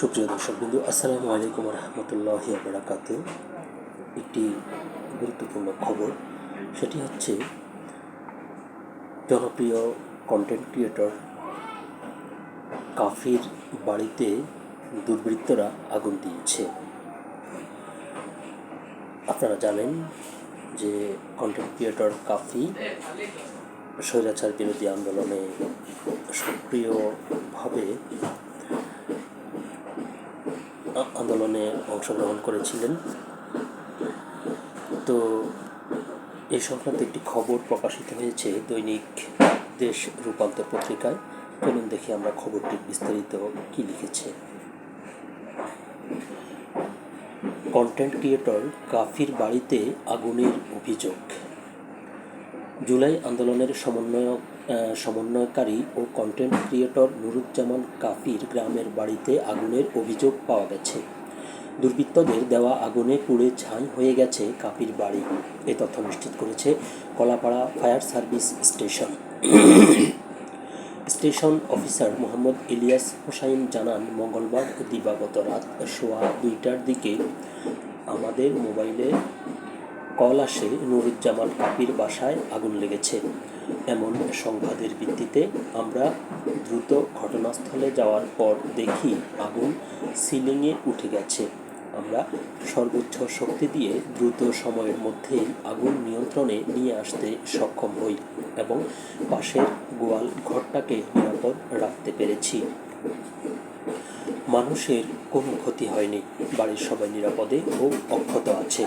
সুপ্রিয় দর্শক বিন্দু আসসালামু আলাইকুম রহমতুল্লাহ বারাকাত একটি গুরুত্বপূর্ণ খবর, সেটি হচ্ছে জনপ্রিয় কন্টেন্ট ক্রিয়েটর কাফির বাড়িতে দুর্বৃত্তরা আগুন দিয়েছে। আপনারা জানেন যে কন্টেন্ট ক্রিয়েটর কাফি স্বৈরাচার বিরোধী আন্দোলনে সক্রিয়ভাবে আন্দোলনে অংশগ্রহণ করেছিলেন। তো এই সংক্রান্ত একটি খবর প্রকাশিত হয়েছে দৈনিক দেশ রূপান্তর পত্রিকায়। চলুন দেখি আমরা খবরটি বিস্তারিত কি লিখেছে। কন্টেন্ট ক্রিয়েটর কাফির বাড়িতে আগুনের অভিযোগ। জুলাই আন্দোলনের সমন্বয়ক সমন্বয়কারী ও কন্টেন্ট ক্রিয়েটর নুরুজ্জামান কাফির গ্রামের বাড়িতে আগুনের অভিযোগ পাওয়া গেছে। দুর্বৃত্তদের দেওয়া আগুনে পুড়ে ছাই হয়ে গেছে কাফির বাড়ি। এ তথ্য নিশ্চিত করেছে Kalapara fire service station. Station officer Mohammad Ilias Hossain জানান, মঙ্গলবার দিবাগত রাত সোয়া দুইটার দিকে আমাদের মোবাইলে কল আসে নুরুজ্জামান কাপির বাসায় আগুন লেগেছে। এমন সংবাদের ভিত্তিতে আমরা দ্রুত ঘটনাস্থলে যাওয়ার পর দেখি আগুন সিলিংয়ে উঠে গেছে। আমরা সর্বোচ্চ শক্তি দিয়ে দ্রুত সময়ের মধ্যেই আগুন নিয়ন্ত্রণে নিয়ে আসতে সক্ষম হই এবং পাশের গোয়াল ঘরটাকে নিরাপদ রাখতে পেরেছি। মানুষের কোনো ক্ষতি হয়নি। বাড়ির সবাই নিরাপদে ও অক্ষত আছে।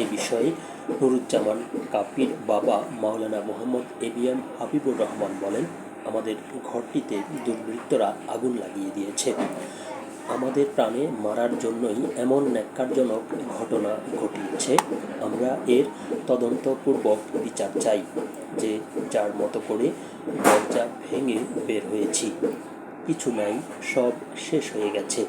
এ বিষয়ে নুরুজ্জামান কাপির বাবা মাওলানা মোহাম্মদ এবিএম হাবিবুর রহমান বলেন, আমাদের ঘরটিতে দুর্বৃত্তরা আগুন লাগিয়ে দিয়েছে। আমাদের প্রাণে মারার জন্যই এমন ন্যাক্কারজনক ঘটনা ঘটিয়েছে। আমরা এর তদন্তপূর্বক বিচার চাই, যে যার মতো করে দরজা ভেঙে বের হয়েছি। কিছু নাই, সব শেষ হয়ে গেছে।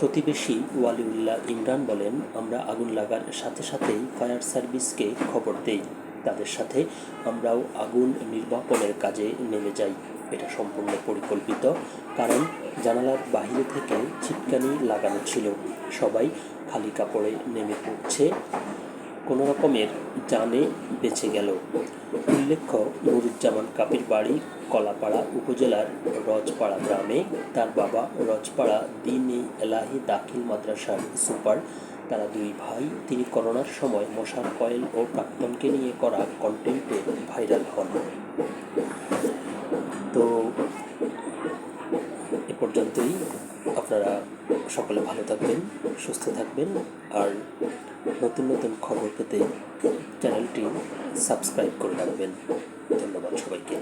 প্রতিবেশী ওয়ালিউল্লাহ ইমরান বলেন, আমরা আগুন লাগার সাথে সাথেই ফায়ার সার্ভিসকে খবর দেই। তাদের সাথে আমরাও আগুন নির্বাপনের কাজে নেমে যাই। এটা সম্পূর্ণ পরিকল্পিত, কারণ জানালার বাইরে থেকে ছিটকানি লাগানো ছিল। সবাই খালি কাপড়ে নেমে পড়ছে। কোনো রকমের জানে বেঁচে গেল। উল্লেখ্য, নুরুজ্জামান কাপির বাড়ি কলাপাড়া উপজেলার রজপাড়া গ্রামে তার বাবা রজপাড়া দিনে এলাহি দাখিল মাদ্রাসার সুপার। তারা দুই ভাই, তিনি করোনার সময় মশার কয়েল ও প্রাক্তনকে নিয়ে করা কন্টেন্টে ভাইরাল হন। আপনারা সকলে ভালো থাকবেন, সুস্থ থাকবেন, আর নতুন নতুন খবর পেতে চ্যানেলটি সাবস্ক্রাইব করে রাখবেন। ধন্যবাদ সবাইকে।